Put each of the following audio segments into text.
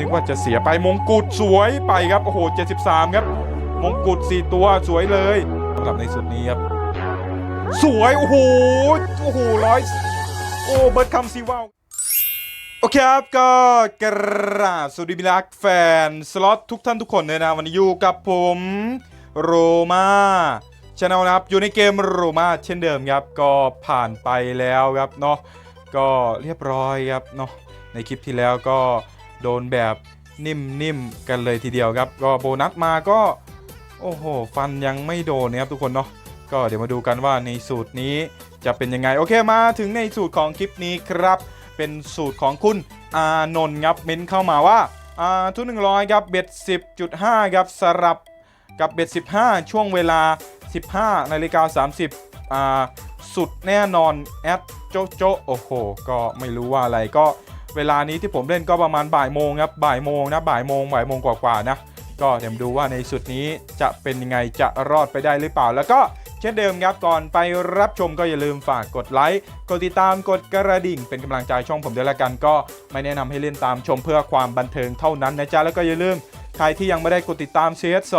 นึกว่าจะเสียไปมงกุฎสวยไปครับโอ้โห 73 ครับ มงกุฎ4ตัวสวยเลยสำหรับในสุดนี้ครับ สวยโอ้โหโอ้โหร้อยโอ้เบิร์ดคำซีว่าโอเคครับก็กราบสวัสดีมิลักแฟน สล็อตทุกท่านทุกคนเลยนะวันนี้อยู่กับผมโรมาช anel นะครับอยู่ในเกมโรมาเช่นเดิมครับก็ผ่านไปแล้วครับเนาะก็เรียบร้อยครับเนาะในคลิปที่แล้วก็ โดนแบบนิ่มๆกันเลยทีเดียวครับ ก็โบนัสมาก็ โอ้โห ฟันยังไม่โดนนะครับทุกคนเนาะก็เดี๋ยวมาดูกันว่าในสูตรนี้จะเป็นยังไง โอเคมาถึงในสูตรของคลิปนี้ครับ เป็นสูตรของคุณอานนท์ครับเม้นเข้ามาว่าทุนหนึ่งร้อยครับเบ็ด10.5ครับสลับกับเบ็ด15 ช่วงเวลา 15นาฬิกา30อ่าสุดแน่นอนแอดโจโจโอ้โห ก็ไม่รู้ว่าอะไรก็ เวลานี้ที่ผมเล่นก็ประมาณบ่ายโมงครับบ่ายโมงนะบ่ายโมงบ่ายโมงกว่าๆนะ ก็เดี๋ยวดูว่าในสุดนี้จะเป็นยังไงจะรอดไปได้หรือเปล่า แล้วก็เช่นเดิมครับก่อนไปรับชมก็อย่าลืมฝากกดไลค์กดติดตามกดกระดิ่ง เป็นกำลังใจช่องผมด้วยละกันก็ไม่แนะนำให้เล่นตามชมเพื่อความบันเทิงเท่านั้นนะจ๊ะแล้วก็อย่าลืมใครที่ยังไม่ได้กดติดตาม CS2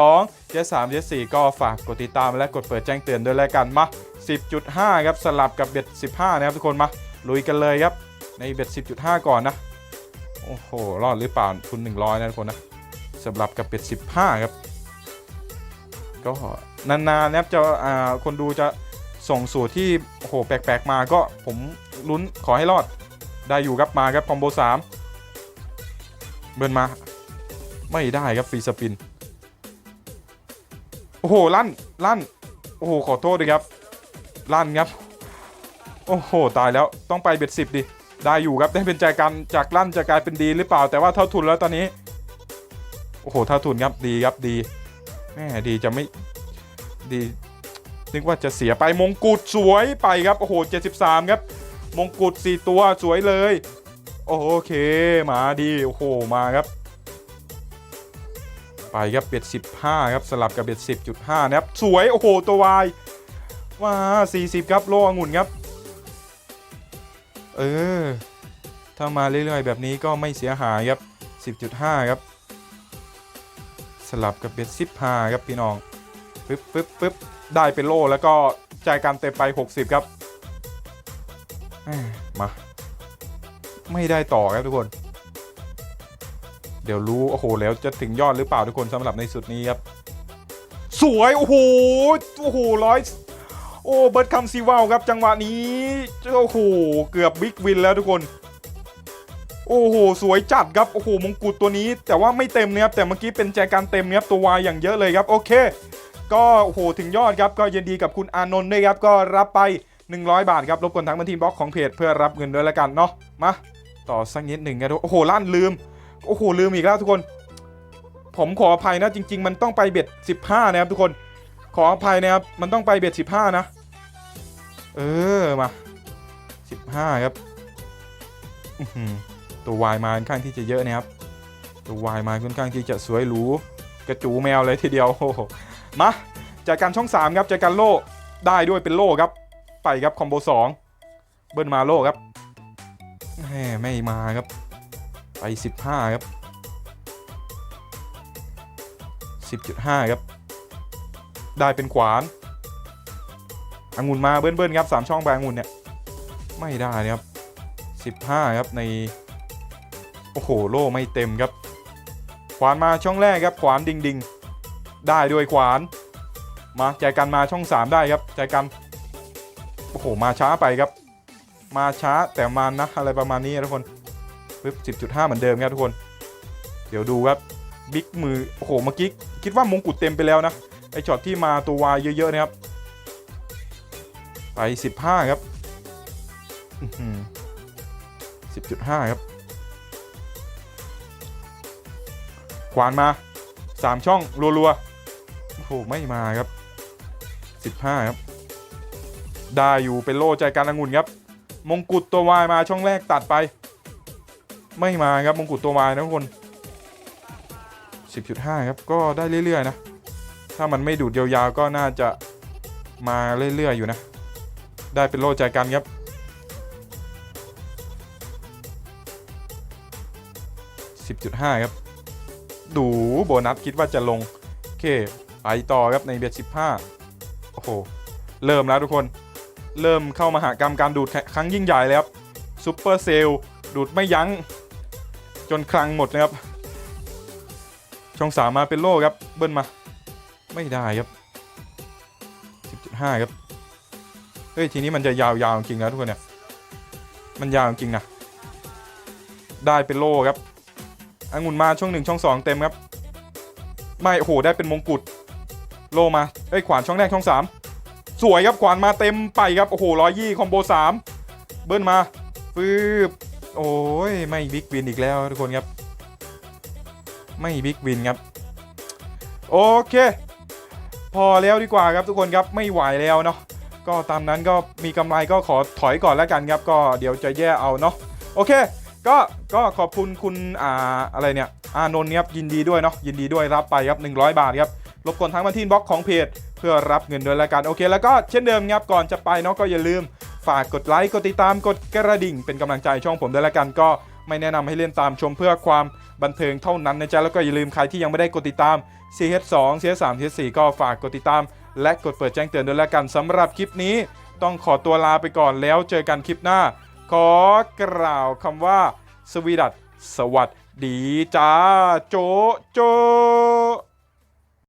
CS3 CS4 ก็ฝากกดติดตามและกดเปิดแจ้งเตือนด้วยละกันมา10.5 ครับสลับกับเบ็ด 15 นะครับทุกคนมาลุยกันเลยครับ ในเบ็ด10.5 ก่อนนะ โอ้โห รอดหรือเปล่าทุน 100 นะทุกคนนะสำหรับกับเป็ด15 ครับ ก็นานๆนะครับจะอ่าคนดูจะส่งสูตรที่โอ้โหแปลกๆมาก็ผมลุ้นขอให้รอดได้อยู่ครับมาครับคอมโบ3เบิร์นมาไม่ได้ครับฟรีสปิน โอ้โห ลั่น ลั่น โอ้โห ขอโทษด้วยครับ ลั่นครับ โอ้โห ตายแล้วต้องไปเบ็ดสิบดิ ได้อยู่ครับได้เป็นใจกันจากลั่นจะกลายเป็นดีหรือเปล่า แต่ว่าเท่าทุนแล้วตอนนี้ โอ้โหเท่าทุนครับดีครับดีแม่ดีจะไม่ดี นึกว่าจะเสียไปมงกุฎสวยไปครับโอ้โห73 ครับ มงกุฎ4ตัวสวยเลย โอเคมาดีโอ้โหมาครับ ไปครับเบ็ด15 ครับสลับกับเบ็ด10.5 นะครับ สวยโอ้โหตัววายว้า40 ครับโลองุ่นครับ เออ ถ้ามาเรื่อยๆ แบบนี้ก็ไม่เสียหายครับ 10.5 ครับ สลับกับเบ็ดสิบห้าครับพี่น้องปึ๊บปึ๊บปึ๊บได้เป็นโล่แล้วก็จ่ายการเต็มไป 60 ครับแหม่มา ไม่ได้ต่อครับทุกคน เดี๋ยวรู้ โอ้โห แล้วจะถึงยอดหรือเปล่าทุกคนสำหรับในสุดนี้ครับ สวย โอ้โห โอ้โหร้อย โอ้เบิร์ดคัมซีวาวครับจังหวะนี้โอ้โหเกือบบิ๊กวินแล้วทุกคน โอ้โหสวยจัดครับโอ้โหมงกุฎตัวนี้ แต่ว่าไม่เต็มนะครับแต่เมื่อกี้เป็นแจกันเต็มนะครับตัววายอย่างเยอะเลยครับโอเค ก็โอ้โหถึงยอดครับก็ยินดีกับคุณอานนท์ด้วยครับก็รับไป 100 บาทครับรบกวนทั้งบัญชีบล็อกของเพจเพื่อรับเงินด้วยละกันเนาะมาต่อสักนิดหนึ่งครับโอ้โหลั่นลืมโอ้โหลืมอีกแล้วทุกคน ผมขออภัยนะจริง ๆ มันต้องไปเบ็ด 15 นะครับทุกคน ขออภัยนะครับ มันต้องไปเบ็ด15นะ เออ มา15ครับอื้อหือตัววายมาค่อนข้างที่จะเยอะนะครับ ตัววายมาค่อนข้างที่จะสวยหรูกระจูแมวเลยทีเดียวมาจากการช่อง 3 ครับจากการโล่ได้ด้วยเป็นโล่ครับ ไปครับคอมโบ2 เบิ้ลมาโล่ครับแหมไม่มาครับ ไป 15 ครับ 10.5 ครับ ได้เป็นขวานองุ่นมาเบิ้ลๆครับสามช่องแบงุ่นเนี่ยไม่ได้นะครับ 15 ครับใน โอ้โห โล่ไม่เต็มครับ ขวานมาช่องแรกครับ ขวานดิงดิงได้ด้วยขวาน มาใจกันมาช่อง 3 ได้ครับใจกันโอ้โห มาช้าไปครับ มาช้าแต่มานะอะไรประมาณนี้ทุกคนปึ๊บ10.5เหมือนเดิมครับทุกคน เดี๋ยวดูครับบิ๊กมือโอ้โหเมื่อกี้คิดว่ามงกุฎเต็มไปแล้วนะ ไอช็อตที่มาตัววายเยอะๆนะครับไป 15 ครับอื้อหือ10.5ครับ ขวานมา3ช่อง รัวๆโอ้โหไม่มาครับ15ครับ ได้อยู่เป็นโล่ใจการองุ่นครับ มงกุฎตัววายมาช่องแรกตัดไป ไม่มาครับมงกุฎตัววายนะทุกคน10.5ครับ ก็ได้เรื่อย ๆ นะ ถ้ามันไม่ดูดยาวๆก็น่าจะมาเรื่อยๆอยู่นะ ได้เป็นโล่ใจกันครับ 10.5 ครับ ดูโบนัสคิดว่าจะลง โอเคไปต่อครับในเบียด15 โอ้โห เริ่มแล้วทุกคน เริ่มเข้ามาหากรรมการดูดครั้งยิ่งใหญ่แล้วครับซูเปอร์เซลดูดไม่ยั้ง จนคลังหมดนะครับ ช่องสามมาเป็นโล่ครับ เบิ้ลมา ไม่ได้ครับ 10.5 ครับ เฮ้ย ทีนี้มันจะยาวๆจริงนะทุกคนเนี่ย มันยาวจริงนะ ได้เป็นโล่ครับองุ่นมาช่วงหนึ่งช่องสองเต็มครับ ไม่โอ้โหได้เป็นมงกุฎโลมาเอ้ยขวานช่องแรกช่องสามสวยครับขวานมาเต็มไปครับโอ้โหร้อยยี่คอมโบสามเบิ้ลมาฟืบโอ้ยไม่บิ๊กวินอีกแล้วทุกคนครับ ไม่บิ๊กวินครับ โอเค พอแล้วดีกว่าครับทุกคนครับไม่ไหวแล้วเนาะก็ตามนั้นก็มีกำไรก็ขอถอยก่อนแล้วกันครับ ก็เดี๋ยวจะแย่เอาเนาะโอเค ก็ก็ขอบคุณคุณอ่าอะไรเนี่ยอานนท์ครับยินดีด้วยเนาะยินดีด้วยรับไปครับ 100 บาทครับรบกวนทั้งมาที่บล็อกของเพจเพื่อรับเงินด้วยละกันโอเค แล้วก็เช่นเดิมครับก่อนจะไปเนาะก็อย่าลืมฝากกดไลค์กดติดตามกดกระดิ่งเป็นกำลังใจช่องผมด้วยละกันก็ ไม่แนะนำให้เล่นตามชมเพื่อความบันเทิงเท่านั้นนะจ๊ะแล้วก็อย่าลืมใครที่ยังไม่ได้กดติดตาม CS2 CS3 CS4 ก็ฝากกดติดตาม และกดเปิดแจ้งเตือนด้วยแล้วกันสำหรับคลิปนี้ ต้องขอตัวลาไปก่อนแล้วเจอกันคลิปหน้า ขอกล่าวคำว่าสวีดัตสวัสดีจ้าโจโจ